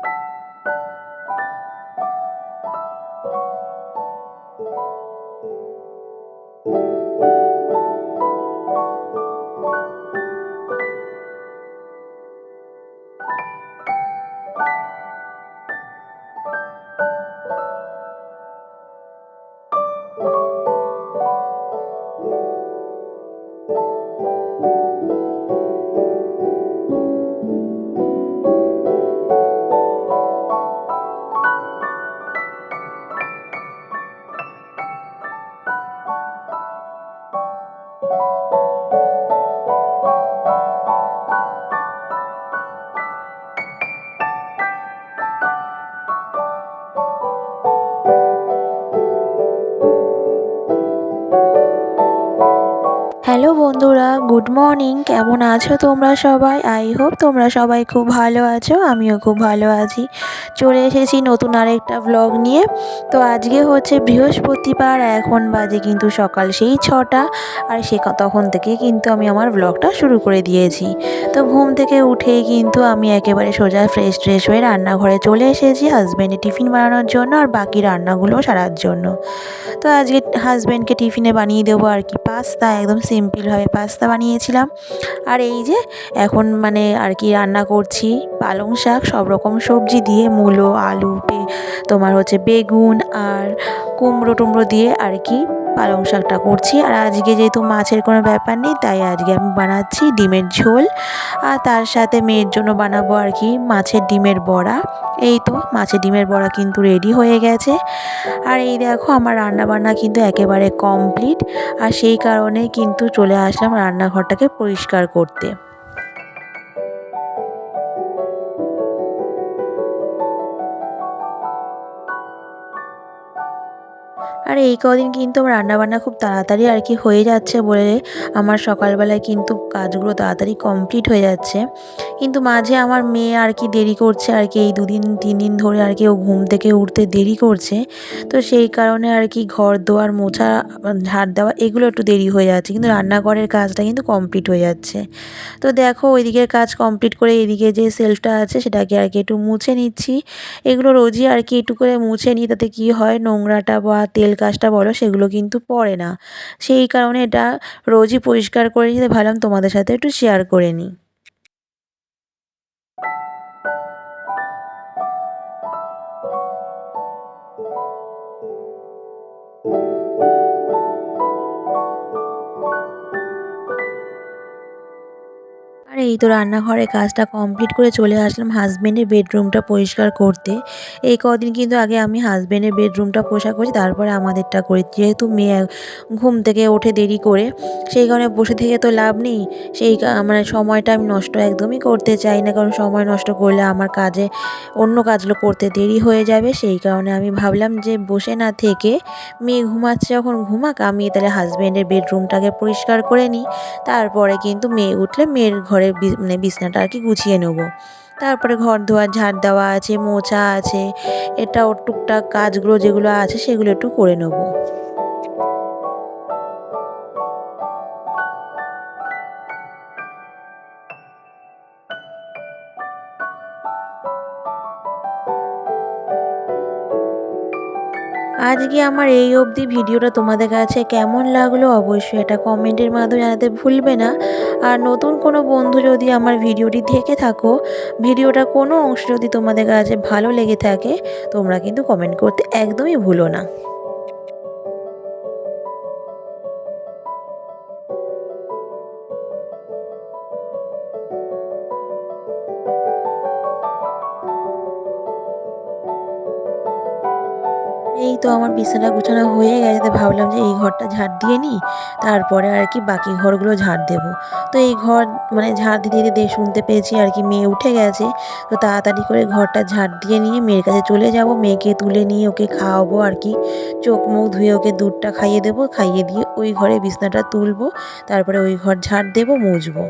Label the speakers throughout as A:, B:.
A: you good morning কেমন আছো তোমরা সবাই? আই হোপ তোমরা সবাই খুব ভালো আছো, আমিও খুব ভালো আছি। চলে এসেছি নতুন আরেকটা ব্লগ নিয়ে। তো আজকে হচ্ছে বৃহস্পতিবার, এখন বাজে কিন্তু সকাল সেই ছটা। আর সে তখন থেকে কিন্তু আমি আমার ব্লগটা শুরু করে দিয়েছি। তো ঘুম থেকে উঠেই কিন্তু আমি একেবারে সোজা ফ্রেশ ট্রেশ হয়ে রান্নাঘরে চলে এসেছি হাজব্যান্ডের টিফিন বানানোর জন্য আর বাকি রান্নাগুলো সারার জন্য। তো আজকে হাজব্যান্ডকে টিফিনে বানিয়ে দেবো আর কি, পাস্তা, একদম সিম্পলভাবে পাস্তা বানিয়েছিলাম। আর এই যে এখন মানে আর কি রান্না করছি, পালং শাক সব রকম সবজি দিয়ে, মূলো, আলু তোমার হচ্ছে বেগুন আর কুমড়ো টুমড়ো দিয়ে আর কি পালং শাকটা করছি। আর আজকে যেহেতু মাছের কোনো ব্যাপার নেই, তাই আজকে আমি বানাচ্ছি ডিমের ঝোল। আর তার সাথে মেয়ের জন্য বানাবো আর কি মাছের ডিমের বড়া। এই তো মাছের ডিমের বড়া কিন্তু রেডি হয়ে গেছে। আর এই দেখো আমার রান্না বান্না কিন্তু একেবারে কমপ্লিট আর সেই কারণে কিন্তু চলে আসলাম রান্নাঘরটাকে পরিষ্কার করতে। আর, এই কদিন কিন্তু আমার রান্নাবান্না খুব তাড়াতাড়ি আর কি হয়ে যাচ্ছে বলে আমার সকালবেলায় কিন্তু কাজগুলো তাড়াতাড়ি কমপ্লিট হয়ে যাচ্ছে। কিন্তু মাঝে আমার মেয়ে আর কি দেরি করছে আর কি, এই দুদিন, তিন দিন ধরে আর কি ও ঘুম থেকে উঠতে দেরি করছে। তো সেই কারণে আর কি ঘর দোয়ার মোছা, ঝাড় দেওয়া এগুলো একটু দেরি হয়ে যাচ্ছে। কিন্তু রান্নাঘরের কাজটা কিন্তু কমপ্লিট হয়ে যাচ্ছে। তো দেখো, ওইদিকের কাজ কমপ্লিট করে এদিকে যে সেলফটা আছে সেটাকে আর কি একটু মুছে নিচ্ছি। এগুলো রোজই আর কি একটু করে মুছে নিই, তাতে কী হয়, নোংরাটা বা তেল কাজটা বলো, সেগুলো কিন্তু পড়ে না। সেই কারণে এটা রোজই পরিষ্কার করে নিতে ভাবলাম তোমাদের সাথে একটু শেয়ার করে নিই। আর এই তো রান্নাঘরে কাজটা কমপ্লিট করে চলে আসলাম হাজব্যান্ডের বেডরুমটা পরিষ্কার করতে। এই কদিন কিন্তু আগে আমি হাজব্যান্ডের বেডরুমটা পোষা করছি তারপরে আমাদেরটা করি যেহেতু মেয়ে ঘুম থেকে ওঠে দেরি করে, সেই কারণে বসে থেকে তো লাভ নেই। সেই মানে সময়টা আমি নষ্ট একদমই করতে চাই না, কারণ সময় নষ্ট করলে আমার কাজে অন্য কাজগুলো করতে দেরি হয়ে যাবে। সেই কারণে আমি ভাবলাম যে বসে না থেকে মেয়ে ঘুমাচ্ছে যখন ঘুমাক, আমি তাহলে হাজব্যান্ডের বেডরুমটাকে পরিষ্কার করে নিই। তারপরে কিন্তু মেয়ে উঠলে মেয়ের ঘরে মানে বিছনাটা আর কি গুছিয়ে নেব। তারপরে ঘর ধোয়ার ঝাড় দেওয়া আছে মোচা আছে, এটা ওর টুকটাক কাজগুলো যেগুলো আছে সেগুলো একটু করে নেব। আজকে আমার এই অবধি ভিডিওটা তোমাদের কাছে কেমন লাগল অবশ্যই এটা কমেন্টের মাধ্যমে জানাতে ভুলবে না। আর নতুন কোনো বন্ধু যদি আমার ভিডিওটি দেখে থাকো ভিডিওটা কোনো অংশ যদি তোমাদের কাছে ভালো লেগে থাকে, তোমরা কিন্তু কমেন্ট করতে একদমই ভুলো না। এই তো আমার বিছানা গুছানো হয়ে গেছে, ভাবলাম যে এই ঘরটা ঝাড় দিয়ে নিই, তারপরে আর কি বাকি ঘরগুলো ঝাড় দেব। তো এই ঘর মানে ঝাড় দিতে দিতে শুনতে পেয়েছি আর কি মেয়ে উঠে গেছে, তো তাড়াতাড়ি করে ঘরটা ঝাড় দিয়ে নিয়ে মেয়ের কাছে চলে যাব, মেয়েকে তুলে নিয়ে ওকে খাওয়াবো আর কি, চোখ মুখ ধুয়ে ওকে দুধটা খাইয়ে দেবো, খাইয়ে দিয়ে ওই ঘরে বিছনাটা তুলবো, তারপরে ওই ঘর ঝাড় দেবো, মুছবো।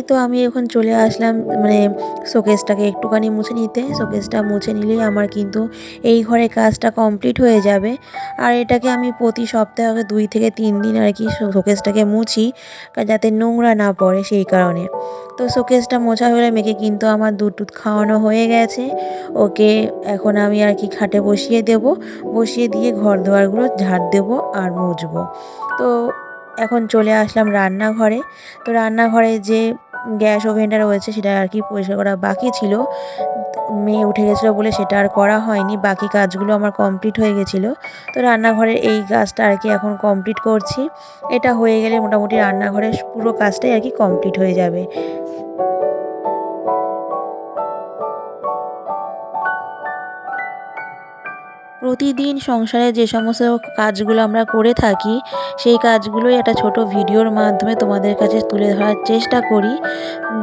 A: এই তো আমি এখন চলে আসলাম মানে শোকেসটাকে একটুখানি মুছে নিতে। শোকেসটা মুছে নিলেই আমার কিন্তু এই ঘরে কাজটা কমপ্লিট হয়ে যাবে। আর এটাকে আমি প্রতি সপ্তাহে দুই থেকে তিন দিন আর কি শোকেসটাকে মুছি যাতে নোংরা না পড়ে সেই কারণে। তো শোকেসটা মোছা হলে মেয়েকে কিন্তু আমার দুধ টুধ খাওয়ানো হয়ে গেছে। ওকে এখন আমি আর কি খাটে বসিয়ে দেব। বসিয়ে দিয়ে ঘর দুয়ারগুলো ঝাড় দেবো আর মুছবো। তো এখন চলে আসলাম রান্নাঘরে। তো রান্নাঘরে যে গ্যাস ওভেনটা রয়েছে, সেটা আর কি পরিষ্কার করা বাকি ছিল। মেয়ে উঠে গেছিল বলে সেটা আর করা হয়নি, বাকি কাজগুলো আমার কমপ্লিট হয়ে গেছিল। তো রান্নাঘরের এই কাজটা আর কি এখন কমপ্লিট করছি। এটা হয়ে গেলে মোটামুটি রান্নাঘরের পুরো কাজটাই আর কি কমপ্লিট হয়ে যাবে। প্রতিদিন সংসারে যে সমস্ত কাজগুলো আমরা করে থাকি, সেই কাজগুলোই একটা ছোট ভিডিওর মাধ্যমে তোমাদের কাছে তুলে ধরার চেষ্টা করি,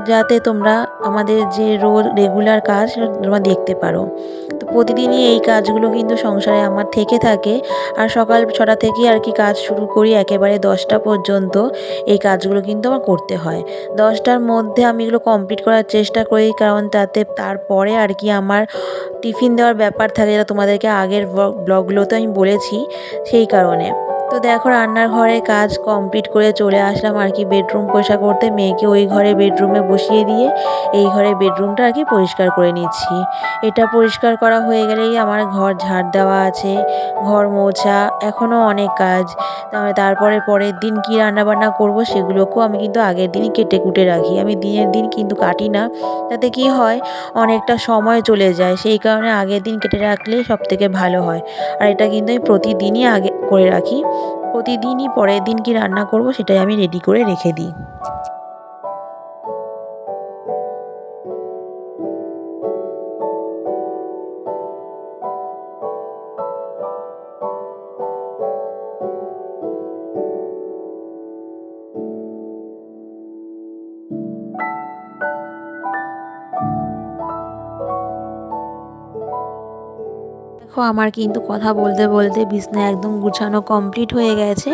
A: যাতে তোমরা আমাদের যে রোজ রেগুলার কাজ তোমরা দেখতে পারো। তো প্রতিদিনই এই কাজগুলো কিন্তু সংসারে আমার থেকে থাকে, আর সকাল ছটা থেকেই আর কি কাজ শুরু করি, একেবারে দশটা পর্যন্ত এই কাজগুলো কিন্তু আমার করতে হয়। দশটার মধ্যে আমি এগুলো কমপ্লিট করার চেষ্টা করি, কারণ তাতে তারপরে আর কি আমার টিফিন দেওয়ার ব্যাপার থাকে, যেটা তোমাদেরকে আগের ব্লগগুলোতে আমি বলেছি সেই কারণে। তো দেখো রান্নার ঘরে কাজ কমপ্লিট করে চলে আসলাম আর কি বেডরুম পরিষ্কার করতে। মেয়েকে ওই ঘরে বেডরুমে বসিয়ে দিয়ে এই ঘরে বেডরুমটা আর কি পরিষ্কার করে নিচ্ছি। এটা পরিষ্কার করা হয়ে গেলেই আমার ঘর ঝাড় দেওয়া আছে, ঘর মোছা এখনও অনেক কাজ। তারপরে পরের দিন কী রান্নাবান্না করব সেগুলোকেও আমি কিন্তু আগের দিনই কেটে কুটে রাখি। আমি দিনের দিন কিন্তু কাটি না, তাতে কি হয় অনেকটা সময় চলে যায়। সেই কারণে আগের দিন কেটে রাখলে সব থেকে ভালো হয়। আর এটা কিন্তু আমি প্রতিদিনই আগে করে রাখি। প্রতিদিনই পরের দিন কি রান্না করব সেটাই আমি রেডি করে রেখে দিই। দেখো আমার কিন্তু কথা বলতে বলতে বিছনা একদম গুছানো কমপ্লিট হয়ে গেছে।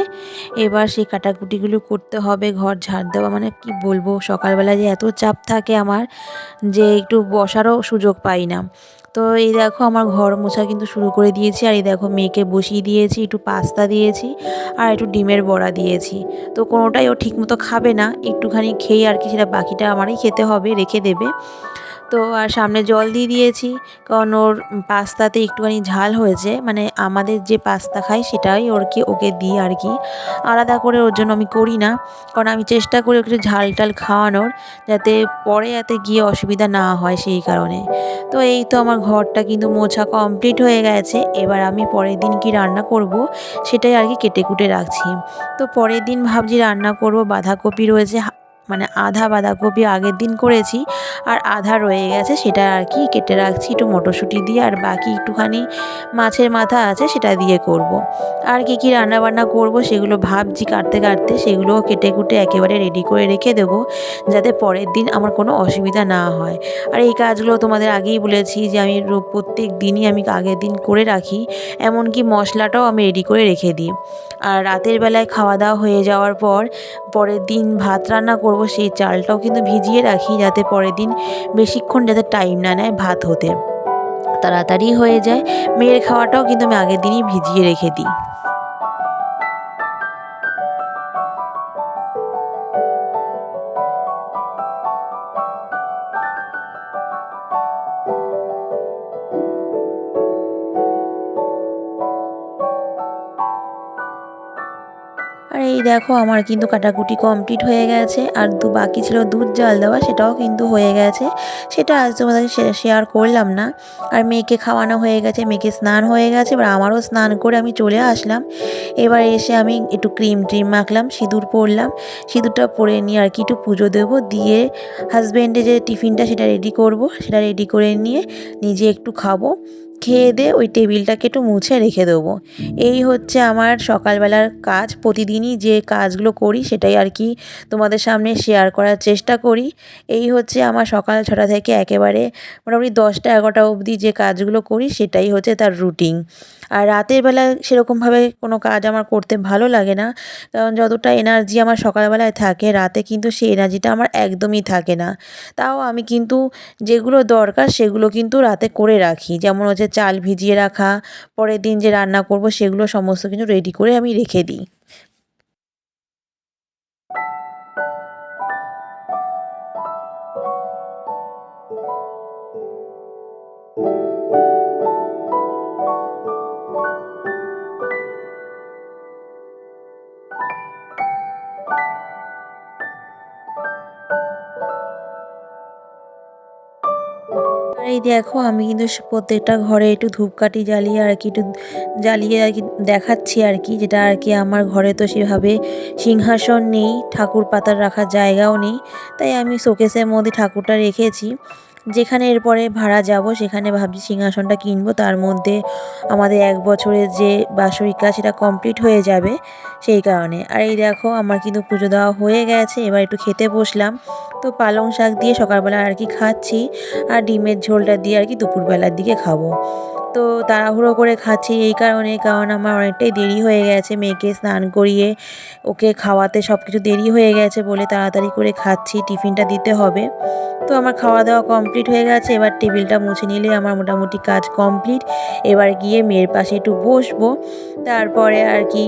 A: এবার সেই কাটাকুটিগুলো করতে হবে, ঘর ঝাড় দেওয়া মানে কি বলব? সকালবেলা যে এত চাপ থাকে আমার যে একটু বসারও সুযোগ পাই না। তো এই দেখো আমার ঘর মোছা কিন্তু শুরু করে দিয়েছি আর এই দেখো মেয়েকে বসিয়ে দিয়েছি, একটু পাস্তা দিয়েছি আর একটু ডিমের বড়া দিয়েছি। তো কোনোটাই ও ঠিকমতো খাবে না, একটুখানি খেয়ে আর কি সেটা বাকিটা আমারই খেতে হবে, রেখে দেবে। তো আর সামনে জল দিয়ে দিয়েছি, কারণ ওর পাস্তাতে একটুখানি ঝাল হয়েছে। মানে আমাদের যে পাস্তা খাই সেটাই ওর কি ওকে দিই আর কি। আলাদা করে ওর জন্য আমি করি না, কারণ আমি চেষ্টা করি ওকে ঝাল টাল খাওয়ানোর, যাতে পরে যাতে গিয়ে অসুবিধা না হয় সেই কারণে। তো এই তো আমার ঘরটা কিন্তু মোছা কমপ্লিট হয়ে গেছে। এবার আমি পরের দিন কি রান্না করব সেটাই আর কি কেটে কুটে রাখছি। তো পরের দিন ভাবছি রান্না করব, বাঁধাকপি রয়েছে মানে আধা বাঁধাকপি আগের দিন করেছি আর আধা রয়ে গেছে, সেটা আর কি কেটে রাখছি একটু মটরশুঁটি দিয়ে আর বাকি একটুখানি মাছের মাথা আছে সেটা দিয়ে করব। আর কি কি রান্নাবান্না করব সেগুলো ভাবছি কাটতে কাটতে, সেগুলোও কেটে কুটে একেবারে রেডি করে রেখে দেবো যাতে পরের দিন আমার কোনো অসুবিধা না হয় আর এই কাজগুলো তোমাদের আগেই বলেছি যে আমি প্রত্যেক দিনই আমি আগের দিন করে রাখি, এমনকি মশলাটাও আমি রেডি করে রেখে দিই আর রাতের বেলায় খাওয়া দাওয়া হয়ে যাওয়ার পর পরের দিন ভাত রান্না করব সেই চালটাও কিন্তু ভিজিয়ে রাখি যাতে পরের দিন বেশিক্ষণ যাতে টাইম না নেয় ভাত হতে। তাড়াতাড়ি হয়ে যায়। মেয়ের খাওয়াটাও কিন্তু আমি আগের দিনই ভিজিয়ে রেখে দিই। এই দেখো আমার কিন্তু কাটাকুটি কমপ্লিট হয়ে গেছে, আর দু বাকি ছিল দুধ জাল দেওয়া সেটাও কিন্তু হয়ে গেছে। সেটা আজ তোমাদের শেয়ার করলাম না। আর মেয়েকে খাওয়ানো হয়ে গেছে, মেয়েকে স্নান হয়ে গেছে, এবার আমারও স্নান করে আমি চলে আসলাম। এবার এসে আমি একটু ক্রিম ট্রিম মাখলাম, সিঁদুর পরলাম, সিঁদুরটা পরে নিয়ে আর কি একটু পুজো দেবো, দিয়ে হাজব্যান্ডে যে টিফিনটা সেটা রেডি করব, সেটা রেডি করে নিয়ে নিজে একটু খাব। খেয়ে দিয়ে ওই টেবিলটাকে একটু মুছে রেখে দেবো। এই হচ্ছে আমার সকালবেলার কাজ। প্রতিদিনই যে কাজগুলো করি, সেটাই আর কি তোমাদের সামনে শেয়ার করার চেষ্টা করি। এই হচ্ছে আমার সকাল ছটা থেকে একেবারে মোটামুটি দশটা এগারোটা অবধি যে কাজগুলো করি, সেটাই হচ্ছে তার রুটিন আর রাতের বেলা সেরকমভাবে কোনো কাজ আমার করতে ভালো লাগে না, কারণ যতটা এনার্জি আমার সকালবেলায় থাকে, রাতে কিন্তু সেই এনার্জিটা আমার একদমই থাকে না। তাও আমি কিন্তু যেগুলো দরকার, সেগুলো কিন্তু রাতে করে রাখি। যেমন হচ্ছে চাল ভিজিয়ে রাখা, পরের দিন যে রান্না করব সেগুলো সমস্ত কিছু রেডি করে আমি রেখে দিই। দেখো, আমি কিন্তু প্রত্যেকটা ঘরে একটু ধূপকাঠি জ্বালিয়ে আর কি একটু জ্বালিয়ে আর কি দেখাচ্ছি আর কি, যেটা আর কি আমার ঘরে তো সেভাবে সিংহাসন নেই, ঠাকুর পাতার রাখার জায়গাও নেই, তাই আমি শোকেসের মধ্যে ঠাকুরটা রেখেছি। যেখানে এরপরে ভাড়া যাব, সেখানে ভাবছি সিংহাসনটা কিনবো, তার মধ্যে আমাদের এক বছরের যে বাৎসরিক কাজ সেটা কমপ্লিট হয়ে যাবে সেই কারণে। আর এই দেখো, আমার কিন্তু পুজো দেওয়া হয়ে গেছে, এবার একটু খেতে বসলাম। তো পালং শাক দিয়ে সকালবেলা আর কি খাচ্ছি আর ডিমের ঝোলটা দিয়ে আর কি দুপুরবেলার দিকে খাব। তো তাড়াহুড়ো করে খাচ্ছি এই কারণে, কারণ আমার অনেকটাই দেরি হয়ে গেছে মেয়েকে স্নান করিয়ে। ওকে খাওয়াতে সব কিছু দেরি হয়ে গেছে বলে তাড়াতাড়ি করে খাচ্ছি, টিফিনটা দিতে হবে। তো আমার খাওয়া দাওয়া কমপ্লিট হয়ে গেছে, এবার টেবিলটা মুছে নিলে আমার মোটামুটি কাজ কমপ্লিট। এবার গিয়ে মেয়ের পাশে একটু বসবো, তারপরে আর কি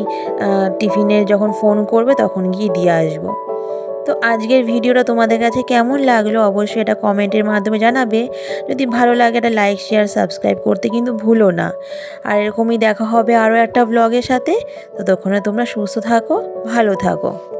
A: টিফিনের যখন ফোন করবে তখন গিয়ে দিয়ে আসব। তো আজকের ভিডিওটা তোমাদের কাছে কেমন লাগল অবশ্যই এটা কমেন্টের মাধ্যমে জানাবে। যদি ভালো লাগে এটা লাইক শেয়ার সাবস্ক্রাইব করতে কিন্তু ভুলো না। আর এরকমই দেখা হবে আরও একটা ব্লগের সাথে। তো ততক্ষণে তোমরা সুস্থ থাকো, ভালো থাকো।